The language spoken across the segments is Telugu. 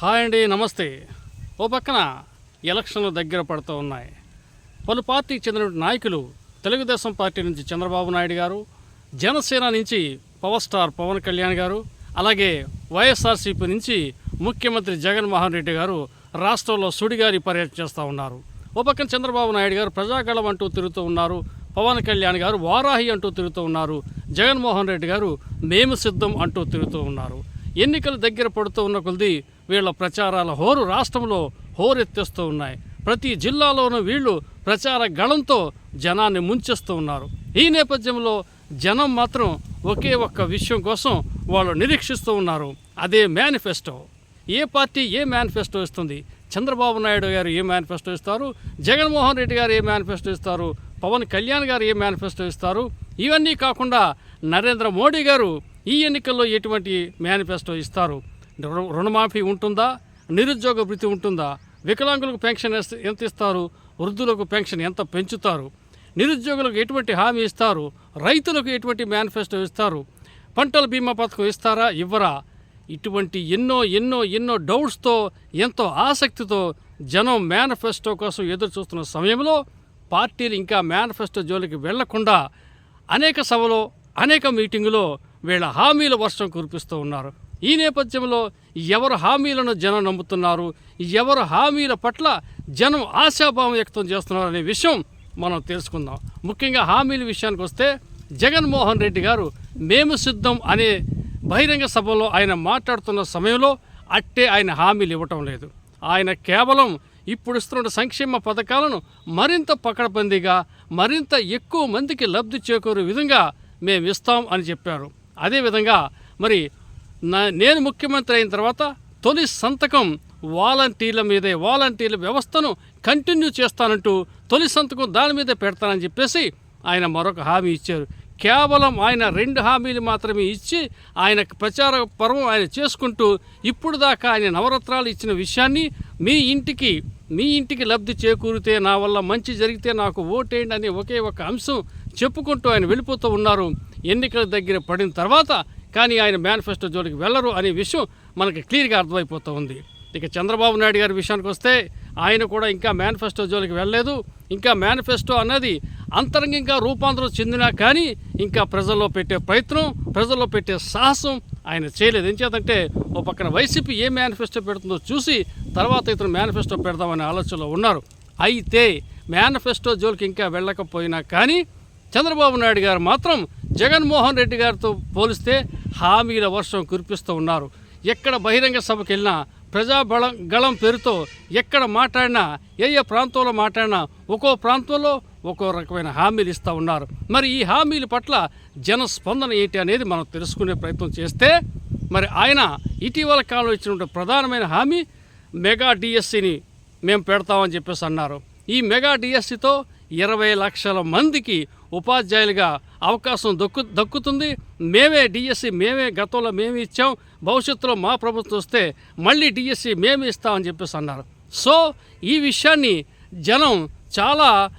హాయ్ అండి నమస్తే. ఓ పక్కన ఎలక్షన్లు దగ్గర పడుతూ ఉన్నాయి. పలు పార్టీకి చెందిన నాయకులు తెలుగుదేశం పార్టీ నుంచి చంద్రబాబు నాయుడు గారు జనసేన నుంచి పవర్ స్టార్ పవన్ కళ్యాణ్ గారు అలాగే వైఎస్ఆర్సీపీ నుంచి ముఖ్యమంత్రి జగన్మోహన్ రెడ్డి గారు రాష్ట్రంలో సుడిగారి పర్యటన చేస్తూ ఉన్నారు. ఓ పక్కన చంద్రబాబు నాయుడు గారు ప్రజాగళం అంటూ తిరుగుతూ ఉన్నారు పవన్ కళ్యాణ్ గారు వారాహి అంటూ తిరుగుతూ ఉన్నారు జగన్మోహన్ రెడ్డి గారు మేము సిద్ధం అంటూ తిరుగుతూ ఉన్నారు. ఎన్నికలు దగ్గర పడుతూ ఉన్న కొద్ది వీళ్ళ ప్రచారాల హోరు రాష్ట్రంలో హోరెత్తేస్తూ ఉన్నాయి. ప్రతి జిల్లాలోనూ వీళ్ళు ప్రచార గళంతో జనాన్ని ముంచేస్తూ ఉన్నారు. ఈ నేపథ్యంలో జనం మాత్రం ఒకే ఒక్క విషయం కోసం వాళ్ళు నిరీక్షిస్తూ ఉన్నారు. అదే మేనిఫెస్టో. ఏ పార్టీ ఏ మేనిఫెస్టో ఇస్తుంది? చంద్రబాబు నాయుడు గారు ఏ మేనిఫెస్టో ఇస్తారు? జగన్మోహన్ రెడ్డి గారు ఏ మేనిఫెస్టో ఇస్తారు? పవన్ కళ్యాణ్ గారు ఏ మేనిఫెస్టో ఇస్తారు? ఇవన్నీ కాకుండా నరేంద్ర మోడీ గారు ఈ ఎన్నికల్లో ఎటువంటి మేనిఫెస్టో ఇస్తారు? రుణమాఫీ ఉంటుందా? నిరుద్యోగ భృతి ఉంటుందా? వికలాంగులకు పెన్షన్ ఎంత ఇస్తారు? వృద్ధులకు పెన్షన్ ఎంత పెంచుతారు? నిరుద్యోగులకు ఎటువంటి హామీ ఇస్తారు? రైతులకు ఎటువంటి మేనిఫెస్టో ఇస్తారు? పంటల బీమా పథకం ఇస్తారా? ఇవ్వరా? ఇటువంటి ఎన్నో ఎన్నో ఎన్నో డౌట్స్తో ఎంతో ఆసక్తితో జనం మేనిఫెస్టో కోసం ఎదురు చూస్తున్న సమయంలో పార్టీలు ఇంకా మేనిఫెస్టో జోలికి వెళ్ళకుండా అనేక సభలో అనేక మీటింగులో వీళ్ళ హామీల వర్షం కురిపిస్తూ ఉన్నారు. ఈ నేపథ్యంలో ఎవరు హామీలను జనం నమ్ముతున్నారు? ఎవరు హామీల పట్ల జనం ఆశాభావం వ్యక్తం చేస్తున్నారు అనే విషయం మనం తెలుసుకుందాం. ముఖ్యంగా హామీల విషయానికి వస్తే జగన్మోహన్ రెడ్డి గారు మేము సిద్ధం అనే బహిరంగ సభలో ఆయన మాట్లాడుతున్న సమయంలో అట్టే ఆయన హామీలు ఇవ్వటం లేదు. ఆయన కేవలం ఇప్పుడు ఇస్తున్న సంక్షేమ పథకాలను మరింత పకడబందీగా మరింత ఎక్కువ మందికి లబ్ధి చేకూరే విధంగా మేము ఇస్తాం అని చెప్పారు. అదేవిధంగా మరి నా నేను ముఖ్యమంత్రి అయిన తర్వాత తొలి సంతకం వాలంటీర్ల మీదే వాలంటీర్ల వ్యవస్థను కంటిన్యూ చేస్తానంటూ తొలి సంతకం దాని మీదే పెడతానని చెప్పేసి ఆయన మరొక హామీ ఇచ్చారు. కేవలం ఆయన రెండు హామీలు మాత్రమే ఇచ్చి ఆయన ప్రచార పర్వం ఆయన చేసుకుంటూ ఇప్పుడు దాకా ఆయన నవరత్నాలు ఇచ్చిన విషయాన్ని మీ ఇంటికి మీ ఇంటికి లబ్ధి చేకూరితే నా వల్ల మంచి జరిగితే నాకు ఓటేయండి అనే ఒకే ఒక అంశం చెప్పుకుంటూ ఆయన వెళ్ళిపోతూ ఉన్నారు. ఎన్నికల దగ్గర పడిన తర్వాత కానీ ఆయన మేనిఫెస్టో జోలికి వెళ్ళరు అనే విషయం మనకి క్లియర్గా అర్థమైపోతూ ఉంది. ఇక చంద్రబాబు నాయుడు గారి విషయానికి వస్తే ఆయన కూడా ఇంకా మేనిఫెస్టో జోలికి వెళ్ళలేదు. ఇంకా మేనిఫెస్టో అన్నది అంతరంగంగా రూపాంతరం చెందినా కానీ ఇంకా ప్రజల్లో పెట్టే ప్రయత్నం ప్రజల్లో పెట్టే సాహసం ఆయన చేయలేదు. ఎంచేతంటే ఓ పక్కన వైసీపీ ఏ మేనిఫెస్టో పెడుతుందో చూసి తర్వాత ఇతను మేనిఫెస్టో పెడదామనే ఆలోచనలో ఉన్నారు. అయితే మేనిఫెస్టో జోలికి ఇంకా వెళ్ళకపోయినా కానీ చంద్రబాబు నాయుడు గారు మాత్రం జగన్మోహన్ రెడ్డి గారితో పోలిస్తే హామీల వర్షం కురిపిస్తూ ఉన్నారు. ఎక్కడ బహిరంగ సభకు వెళ్ళినా ప్రజాబలం గళం పేరుతో ఎక్కడ మాట్లాడినా ఏ ఏ ప్రాంతంలో మాట్లాడినా ఒక్కో ప్రాంతంలో ఒక్కో రకమైన హామీలు ఇస్తూ ఉన్నారు. మరి ఈ హామీల పట్ల జన స్పందన ఏంటి అనేది మనం తెలుసుకునే ప్రయత్నం చేస్తే మరి ఆయన ఇటీవల కాలంలో ఇచ్చినటువంటి ప్రధానమైన హామీ మెగా డిఎస్సిని మేము పెడతామని చెప్పేసి అన్నారు. ఈ మెగా డిఎస్సితో ఇరవై లక్షల మందికి ఉపాధ్యాయులుగా అవకాశం దక్కు దక్కుతుంది. మేమే డిఎస్సి మేమే గతంలో మేమే ఇచ్చాం. భవిష్యత్తులో మా ప్రభుత్వం వస్తే మళ్ళీ డిఎస్సి మేమే ఇస్తామని చెప్పేసి అన్నారు. సో ఈ విషయాన్ని జనం చాలా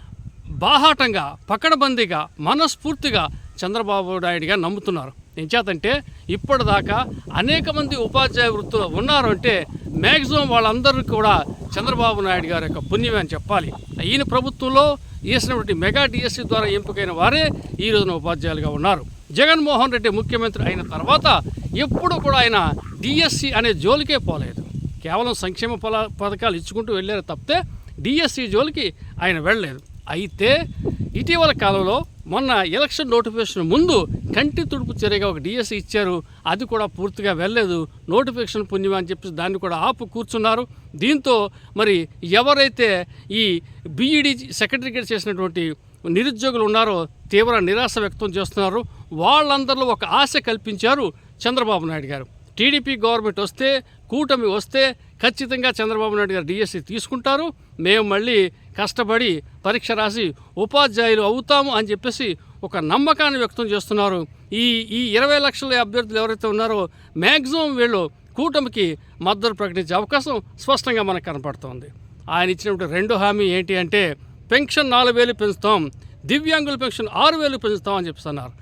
బాహాటంగా పకడబందీగా మనస్ఫూర్తిగా చంద్రబాబు నాయుడిగా నమ్ముతున్నారు. ఎంచేతంటే ఇప్పటిదాకా అనేక మంది ఉపాధ్యాయ వృత్తులు ఉన్నారు అంటే మ్యాక్సిమం వాళ్ళందరూ కూడా చంద్రబాబు నాయుడు గారి యొక్క పుణ్యమే అని చెప్పాలి. ఈయన ప్రభుత్వంలో వేసినటువంటి మెగా డిఎస్సి ద్వారా ఎంపికైన వారే ఈ రోజున ఉపాధ్యాయులుగా ఉన్నారు. జగన్మోహన్ రెడ్డి ముఖ్యమంత్రి అయిన తర్వాత ఎప్పుడు కూడా ఆయన డిఎస్సి అనే జోలికే పోలేదు. కేవలం సంక్షేమ పల పథకాలు ఇచ్చుకుంటూ వెళ్ళారు తప్పితే డిఎస్సి జోలికి ఆయన వెళ్ళలేదు. అయితే ఇటీవల కాలంలో మొన్న ఎలక్షన్ నోటిఫికేషన్ ముందు కంటి తుడుపు చర్యగా ఒక డిఎస్సి ఇచ్చారు. అది కూడా పూర్తిగా వెళ్ళలేదు. నోటిఫికేషన్ పుణ్యం అని చెప్పేసి దాన్ని కూడా ఆపు కూర్చున్నారు. దీంతో మరి ఎవరైతే ఈ బీఈడి సెక్రటరీకేట్ చేసినటువంటి నిరుద్యోగులు ఉన్నారో తీవ్ర నిరాశ వ్యక్తం చేస్తున్నారు. వాళ్ళందరిలో ఒక ఆశ కల్పించారు చంద్రబాబు నాయుడు గారు. టీడీపీ గవర్నమెంట్ వస్తే కూటమి వస్తే ఖచ్చితంగా చంద్రబాబు నాయుడు గారు డిఎస్సి తీసుకుంటారు. మేము మళ్ళీ కష్టపడి పరీక్ష రాసి ఉపాధ్యాయులు అవుతాము అని చెప్పేసి ఒక నమ్మకాన్ని వ్యక్తం చేస్తున్నారు. ఈ ఈ ఇరవై లక్షల అభ్యర్థులు ఎవరైతే ఉన్నారో మ్యాక్సిమం వీళ్ళు కూటమికి మద్దతు ప్రకటించే అవకాశం స్పష్టంగా మనకు కనపడుతోంది. ఆయన ఇచ్చినటువంటి రెండు హామీ ఏంటి అంటే పెన్షన్ నాలుగు వేలు పెంచుతాం దివ్యాంగుల పెన్షన్ ఆరు వేలు పెంచుతాం అని చెప్తున్నారు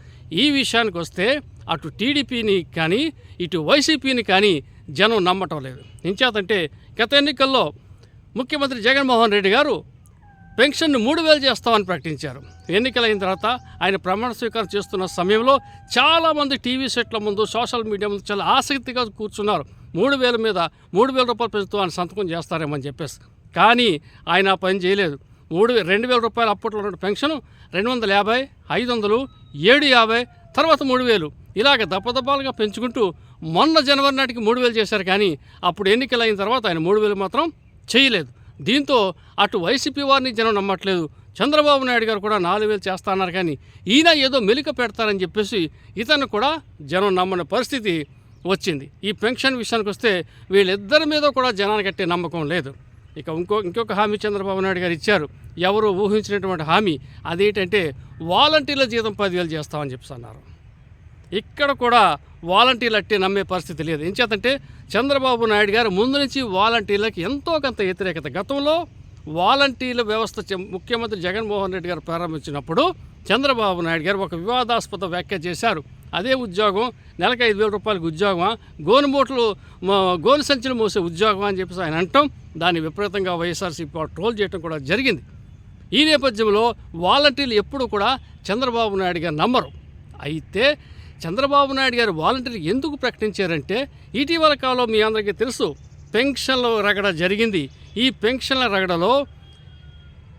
ఈ విషయానికి వస్తే అటు టీడీపీని కానీ ఇటు వైసీపీని కానీ జనం నమ్మటం లేదు. ఇంచేతంటే గత ఎన్నికల్లో ముఖ్యమంత్రి జగన్మోహన్ రెడ్డి గారు పెన్షన్ను మూడు వేలు చేస్తామని ప్రకటించారు. ఎన్నికలైన తర్వాత ఆయన ప్రమాణ స్వీకారం చేస్తున్న సమయంలో చాలామంది టీవీ సెట్ల ముందు సోషల్ మీడియా ముందు చాలా ఆసక్తిగా కూర్చున్నారు. మూడు వేల మీద మూడు వేల రూపాయలు పెంచుతూ ఆయన సంతకం చేస్తారేమని చెప్పేసి. కానీ ఆయన ఆ పని చేయలేదు. మూడు రెండు వేల రూపాయలు అప్పట్లో ఉన్న పెన్షన్ రెండు వందల యాభై ఐదు వందలు ఏడు యాభై తర్వాత మూడు వేలు ఇలాగ దప్పదప్పాలుగా పెంచుకుంటూ మొన్న జనవరి నాటికి మూడు వేలు చేశారు. కానీ అప్పుడు ఎన్నికలైన తర్వాత ఆయన మూడు వేలు మాత్రం చేయలేదు. దీంతో అటు వైసీపీ వారిని జనం నమ్మట్లేదు. చంద్రబాబు నాయుడు గారు కూడా నాలుగు వేలు చేస్తా అన్నారు కానీ ఈయన ఏదో మెలిక పెడతారని చెప్పేసి ఇతను కూడా జనం నమ్మని పరిస్థితి వచ్చింది. ఈ పెన్షన్ విషయానికి వస్తే వీళ్ళిద్దరి మీద కూడా జనానికి కట్టే నమ్మకం లేదు. ఇక ఇంకో ఇంకొక హామీ చంద్రబాబు నాయుడు గారు ఇచ్చారు. ఎవరు ఊహించినటువంటి హామీ అదేంటంటే వాలంటీర్ల జీతం పదివేలు చేస్తామని చెప్పి అన్నారు. ఇక్కడ కూడా వాలంటీర్లు అట్టే నమ్మే పరిస్థితి లేదు. ఎంచేతంటే చంద్రబాబు నాయుడు గారు ముందు నుంచి వాలంటీర్లకు ఎంతో కొంత వ్యతిరేకత. గతంలో వాలంటీర్ల వ్యవస్థ ముఖ్యమంత్రి జగన్మోహన్ రెడ్డి గారు ప్రారంభించినప్పుడు చంద్రబాబు నాయుడు గారు ఒక వివాదాస్పద వ్యాఖ్య చేశారు. అదే ఉద్యోగం నెలకు ఐదు వేల రూపాయలకు ఉద్యోగమా గోను మూటలు గోను సంచులు మోసే ఉద్యోగం అని చెప్పేసి ఆయన అంటాం. దాన్ని విపరీతంగా వైఎస్ఆర్సీపీ ట్రోల్ చేయడం కూడా జరిగింది. ఈ నేపథ్యంలో వాలంటీర్లు ఎప్పుడు కూడా చంద్రబాబు నాయుడు గారు నమ్మరు. అయితే చంద్రబాబు నాయుడు గారు వాలంటీర్లు ఎందుకు ప్రకటించారంటే ఇటీవల కాలంలో మీ అందరికీ తెలుసు పెన్షన్ల రగడ జరిగింది. ఈ పెన్షన్ల రగడలో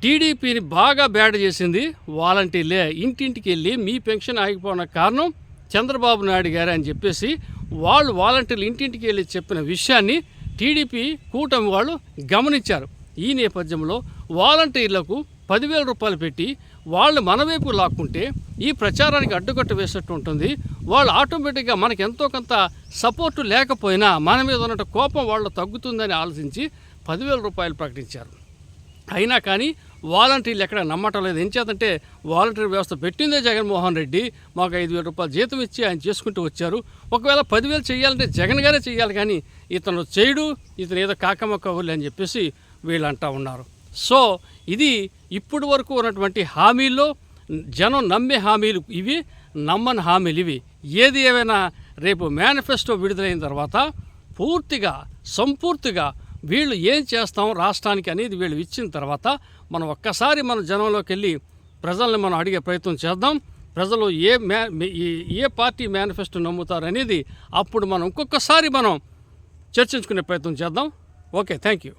టీడీపీని బాగా బ్యాడ్ చేసింది వాలంటీర్లే. ఇంటింటికి వెళ్ళి మీ పెన్షన్ ఆగిపోవడం కారణం చంద్రబాబు నాయుడు గారే అని చెప్పేసి వాళ్ళు వాలంటీర్లు ఇంటింటికి వెళ్ళి చెప్పిన విషయాన్ని టీడీపీ కూటమి వాళ్ళు గమనించారు. ఈ నేపథ్యంలో వాలంటీర్లకు పదివేల రూపాయలు పెట్టి వాళ్ళు మన వైపు లాక్కుంటే ఈ ప్రచారానికి అడ్డుకట్ట వేసినట్టు ఉంటుంది. వాళ్ళు ఆటోమేటిక్గా మనకి ఎంతో కొంత సపోర్టు లేకపోయినా మన మీద ఉన్న కోపం వాళ్ళు తగ్గుతుందని ఆలోచించి పదివేల రూపాయలు ప్రకటించారు. అయినా కానీ వాలంటీర్లు ఎక్కడ నమ్మటం లేదు. ఏం చేతంటే వాలంటీర్ వ్యవస్థ పెట్టిందే జగన్మోహన్ రెడ్డి. మాకు ఐదు వేల రూపాయలు జీతం ఇచ్చి ఆయన చేసుకుంటూ వచ్చారు. ఒకవేళ పదివేలు చేయాలంటే జగన్ గారే చేయాలి కానీ ఇతను చేయడు ఇతను ఏదో కాకమ్మ కవులు అని చెప్పేసి వీళ్ళు అంటూ ఉన్నారు. సో ఇది ఇప్పుడు వరకు ఉన్నటువంటి హామీల్లో జనం నమ్మే హామీలు ఇవి నమ్మని హామీలు ఇవి. ఏది ఏమైనా రేపు మేనిఫెస్టో విడుదలైన తర్వాత పూర్తిగా సంపూర్తిగా వీళ్ళు ఏం చేస్తాం రాష్ట్రానికి అనేది వీళ్ళు ఇచ్చిన తర్వాత మనం ఒక్కసారి మన జనంలోకి వెళ్ళి ప్రజల్ని మనం అడిగే ప్రయత్నం చేద్దాం. ప్రజలు ఏ మే ఏ- ఏ పార్టీ మేనిఫెస్టో నమ్ముతారు అనేది అప్పుడు మనం ఇంకొకసారి మనం చర్చించుకునే ప్రయత్నం చేద్దాం. Okay thank you